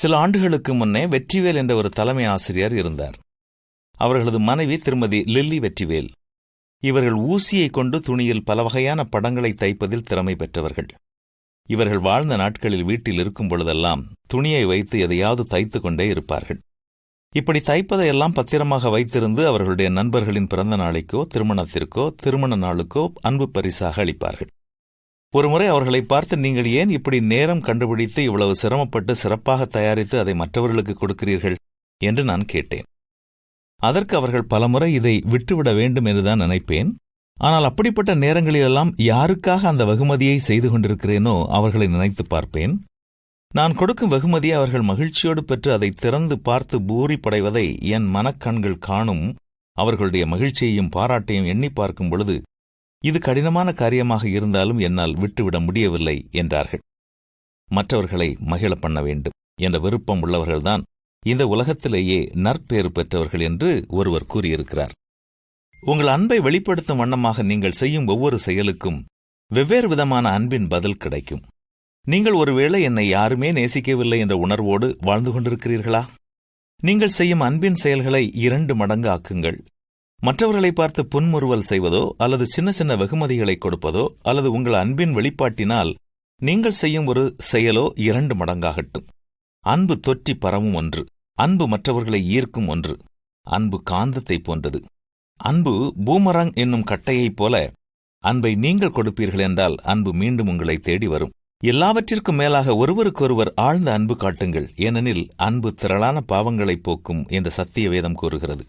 சில ஆண்டுகளுக்கு முன்னே வெற்றிவேல் என்ற ஒரு தலைமை ஆசிரியர் இருந்தார். அவர்களது மனைவி திருமதி லில்லி வெற்றிவேல். இவர்கள் ஊசியை கொண்டு துணியில் பல வகையான படங்களை தைப்பதில் திறமை பெற்றவர்கள். இவர்கள் வாழ்ந்த நாட்களில் வீட்டில் இருக்கும் பொழுதெல்லாம் துணியை வைத்து எதையாவது தைத்து கொண்டே இருப்பார்கள். இப்படி தைப்பதையெல்லாம் பத்திரமாக வைத்திருந்து அவர்களுடைய நண்பர்களின் பிறந்த நாளைக்கோ திருமணத்திற்கோ திருமண நாளுக்கோ அன்பு பரிசாக அளிப்பார்கள். ஒருமுறை அவர்களை பார்த்து நீங்கள் ஏன் இப்படி நேரம் கண்டுபிடித்து இவ்வளவு சிரமப்பட்டு சிறப்பாக தயாரித்து அதை மற்றவர்களுக்கு கொடுக்கிறீர்கள்? என்று நான் கேட்டேன். அதற்கு அவர்கள் பலமுறை இதை விட்டுவிட வேண்டும் என்றுதான் நினைப்பேன். ஆனால் அப்படிப்பட்ட நேரங்களிலெல்லாம் யாருக்காக அந்த வெகுமதியை செய்து கொண்டிருக்கிறேனோ அவர்களை நினைத்து பார்ப்பேன். நான் கொடுக்கும் வெகுமதியை அவர்கள் மகிழ்ச்சியோடு பெற்று அதை திறந்து பார்த்து பூரி படைவதை என் மனக்கண்கள் காணும். அவர்களுடைய மகிழ்ச்சியையும் பாராட்டையும் எண்ணி பார்க்கும் பொழுது இது கடினமான காரியமாக இருந்தாலும் என்னால் விட்டுவிட முடியவில்லை என்றார்கள். மற்றவர்களை மகிழ பண்ண வேண்டும் என்ற விருப்பம் உள்ளவர்கள்தான் இந்த உலகத்திலேயே நற்பேறு பெற்றவர்கள் என்று ஒருவர் கூறியிருக்கிறார். உங்கள் அன்பை வெளிப்படுத்தும் வண்ணமாக நீங்கள் செய்யும் ஒவ்வொரு செயலுக்கும் வெவ்வேறு விதமான அன்பின் பதில் கிடைக்கும். நீங்கள் ஒருவேளை என்னை யாருமே நேசிக்கவில்லை என்ற உணர்வோடு வாழ்ந்து கொண்டிருக்கிறீர்களா? நீங்கள் செய்யும் அன்பின் செயல்களை இரண்டு மடங்கு ஆக்குங்கள் மற்றவர்களை பார்த்து புன்முறுவல் செய்வதோ அல்லது சின்ன சின்ன வெகுமதிகளை கொடுப்பதோ அல்லது உங்கள் அன்பின் வெளிப்பாட்டினால் நீங்கள் செய்யும் ஒரு செயலோ இரண்டு மடங்காகட்டும். அன்பு தொற்றி பரவும் ஒன்று அன்பு மற்றவர்களை ஈர்க்கும் ஒன்று அன்பு காந்தத்தைப் போன்றது. அன்பு பூமரங் என்னும் கட்டையைப் போல அன்பை நீங்கள் கொடுப்பீர்கள் என்றால் அன்பு மீண்டும் உங்களை தேடி வரும். எல்லாவற்றிற்கும் மேலாக ஒருவருக்கொருவர் ஆழ்ந்த அன்பு காட்டுங்கள் ஏனெனில் அன்பு திரளான பாவங்களைப் போக்கும் என்று சத்திய வேதம் கூறுகிறது.